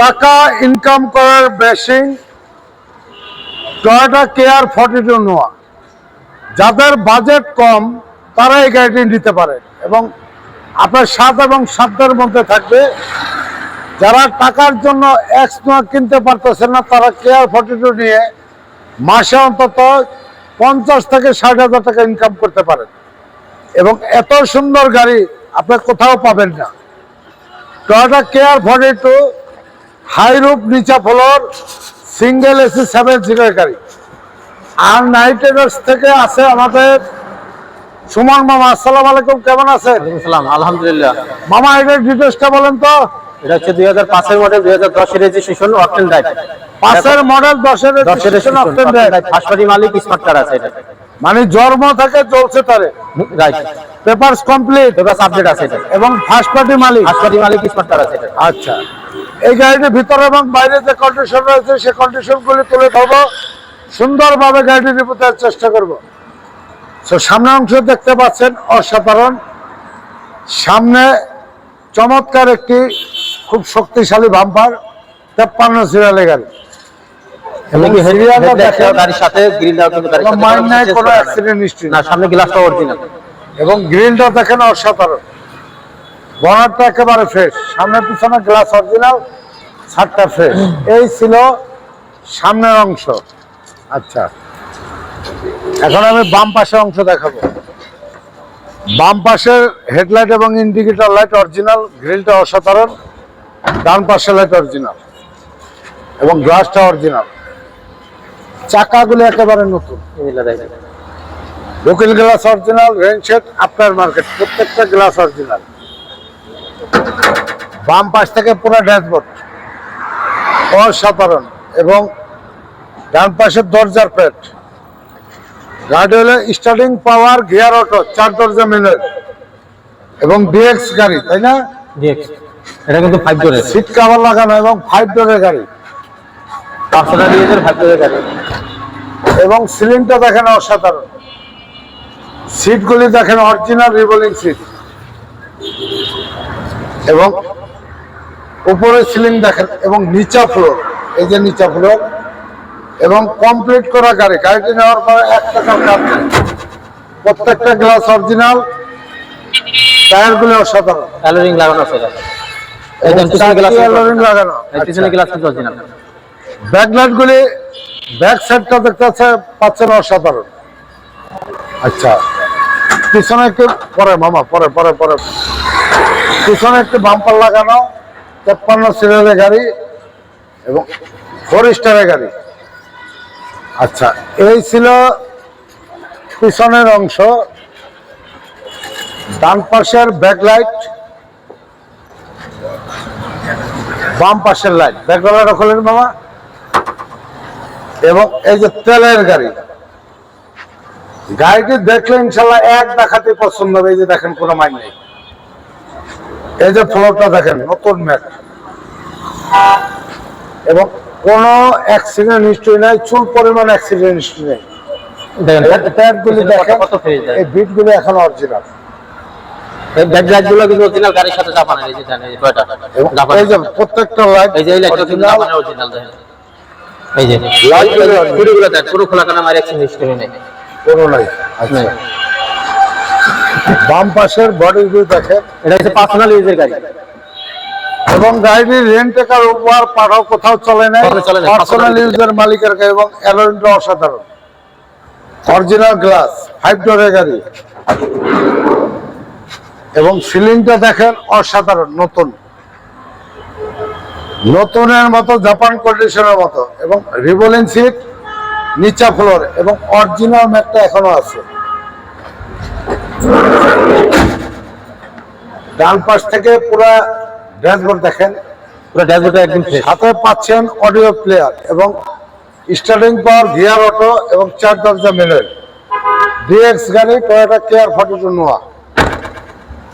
টাকা ইনকাম করার বেশিং Toyota care forty two Noah যাদের বাজেট কম তারা এই গাড়িটি নিতে পারে। এবং আপনার সাত এবং সাতের মধ্যে থাকবে। যারা টাকার জন্য এক্স নোয়া কিনতে পারতেছেন না, তারা কেয়ার ফর্টি টু নিয়ে মাসে অন্তত পঞ্চাশ থেকে ষাট হাজার টাকা ইনকাম করতে পারেন। এবং এত সুন্দর গাড়ি আপনি কোথাও পাবেন না। Toyota care forty two high roof নিচা floor single AC seven seater গাড়ি। আর নাইট রাইডার্স থেকে আছে আমাদের সুমন মামা আসসালামু আলাইকুম কেমন আছেন? সালাম আলহামদুলিল্লাহ। মামা এটার ডিটেলসটা বলেন তো। এটা হচ্ছে দুই হাজার পাঁচের মডেল দুই হাজার দশের রেজিস্ট্রেশন রাইট পাঁচের মডেল দশের of ten মালিক স্মার্ট কার্ড আছে এটা। মানে জন্ম থেকে চলছে তারে। Right papers complete paper update আছে এটা। এবং ফার্স্ট পার্টি মালিক। হাসপাতি মালিক স্মার্ট কার্ড আছে এটা। আচ্ছা। এই গাড়িটির ভিতরে এবং বাইরে যে কন্ডিশন রয়েছে সেই কন্ডিশনগুলি তুলে ধরবো। সুন্দরভাবে গাড়িটি দেওয়ার চেষ্টা করব। তো সামনে অংশ দেখতে পাচ্ছেন অসাধারণ। সামনে চমৎকার একটি খুব শক্তিশালী বাম্পার তেপ্পান্ন সিরিয়ালের গাড়ি। এবং গ্রিলটা দেখেন অসাধারণ। বনারটা একেবারে ফ্রেশ সামনে পিছনে গ্লাস অরিজিনাল ছাদটা ফ্রেশ এই ছিল সামনের অংশ। আচ্ছা। এখন আমি বাম পাশের অংশ দেখাবো। বাম পাশের হেডলাইট এবং ইন্ডিকেটর লাইট অরিজিনাল গ্রিলটা অসাধারণ। ডান পাশের লাইট অরিজিনাল এবং গ্লাসটা অরিজিনাল চাকাগুলো একেবারে নতুন। Local glass original rain set আপনার মার্কেট প্রত্যেকটা গ্লাস অরিজিনাল বাম পাশ থেকে পুরো ড্যাশবোর্ড। অসাধারণ। এবং ডান পাশের দরজার পেট গাড়ি হলে স্টার্টিং পাওয়ার গিয়ার অটো চার দরজা মিলে। এবং ডিএক্স গাড়ি তাই না? এটা কিন্তু ফাইভ ডোরের সিট কাভার লাগানো এবং ফাইভ ডোরের গাড়ি। পাঁচশো টাকা দিয়ে ফাইভ ডোরের গাড়ি। এবং সিলিংটা দেখেন অসাধারণ। সিটগুলি দেখেন অরিজিনাল রিভলিং সিট এবং উপরে সিলিং দেখেন এবং নিচা ফ্লোর এই যে নিচা ফ্লোর এবং কমপ্লিট করা গাড়ি। গাড়িটি নেওয়ার পরে এক টাকার কাজ প্রত্যেকটা গ্লাস অরিজিনাল টায়ারগুলি অসাধারণ। অ্যালোরিং লাগানো আছে লাগানো পিছনে গ্লাস কিন্তু অরিজিনাল ব্যাকলাইট ব্যাক সাইডটা দেখতে পাচ্ছে পাচ্ছেন অসাধারণ। আচ্ছা। পিছনে পরে মামা পরে পরে পরে। পিছনে একটি বাম্পার লাগানো, তেপ্পান্ন সিরিয়ালের গাড়ি এবং ফোর স্টারের গাড়ি। আচ্ছা এই ছিল পিছনের অংশ। ডান পাশের ব্যাকলাইট বাম পাশের লাইট ব্যাকলাইট খোলেন মামা এবং এই যে তেলের গাড়ি। গাড়িটি দেখলে ইনশাল্লাহ এক দেখাতে পছন্দ হবে। এই যে দেখেন, কোনো মাইন নেই। এই যে ফ্লোরটা দেখেন নতুন ম্যাট এবং কোনো অ্যাক্সিডেন্ট হিস্ট্রি নাই চুল পরিমাণ অ্যাক্সিডেন্ট হিস্ট্রি নেই দেখেন দেখেন এই বিটগুলি এখন অরিজিনাল প্রত্যেকটা লাইট যে লাইটটা কিন্তু অরিজিনাল দেখেন যে পুরো খোলা কানা মারি হিস্টরি নেই কোনো নাই আচ্ছা বাম পাশের বডিগুলি দেখেন। এটা হচ্ছে পার্সোনাল ইউজের গাড়ি। এবং গাড়িটির রেন্ট টাকার উপর পাঠাও কোথাও চলে নাই, পার্সোনাল ইউজের মালিকের গাড়ি এবং অ্যালোয়েন্টটা অসাধারণ। অরিজিনাল গ্লাস ফাইভ ডোরের গাড়ি। এবং সিলিংটা দেখেন অসাধারণ নতুন। নতুনের মতো জাপান কন্ডিশনের মতো। এবং রিভলিং সিট নিচা ফ্লোর এবং অরিজিনাল ম্যাটটা এখনও আছে। ডান পাশ থেকে পুরো ড্যাশবোর্ড দেখেন। পুরো ড্যাশবোর্ডটা একদম সাথে পাচ্ছেন অডিও প্লেয়ার এবং স্টার্টিং পাওয়ার গিয়ার অটো এবং চার দরজা মেনুয়াল ডিএক্স গাড়ি Toyota care forty two Noah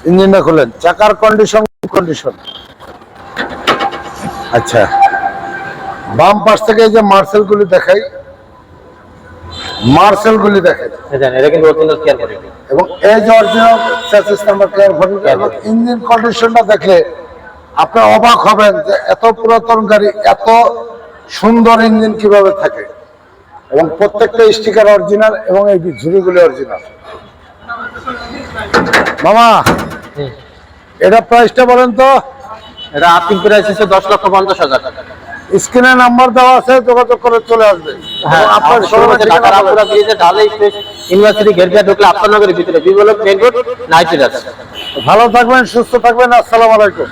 ইঞ্জিনটা খুলেন। চাকার কন্ডিশন কন্ডিশন আচ্ছা। বাম পাশ থেকে এই যে মার্সেল গুলি দেখাই। মার্সেল গুলি দেখেন এটা কিন্তু অরিজিনাল কেয়ার করে। এবং এই যে original chassis number clear photo এবং ইঞ্জিন কন্ডিশনটা দেখলে আপনি অবাক হবেন যে এত পুরাতন গাড়ি এত সুন্দর ইঞ্জিন কীভাবে থাকে। এবং প্রত্যেকটা স্টিকার অরিজিনাল এবং এই ঝুড়িগুলি অরিজিনাল মামা এটা প্রাইসটা বলেন তো? এটা আর্থিক প্রাইস হচ্ছে দশ লক্ষ পঞ্চাশ হাজার স্ক্রিনে নাম্বার দেওয়া আছে যোগাযোগ করে চলে আসবে। হ্যাঁ আপনার ইউনিভার্সিটি ঢুকলে আপনার নগরের ভিতরে বিবলক মেন রোড নাইট ভালো থাকবেন সুস্থ থাকবেন আসসালামু আলাইকুম।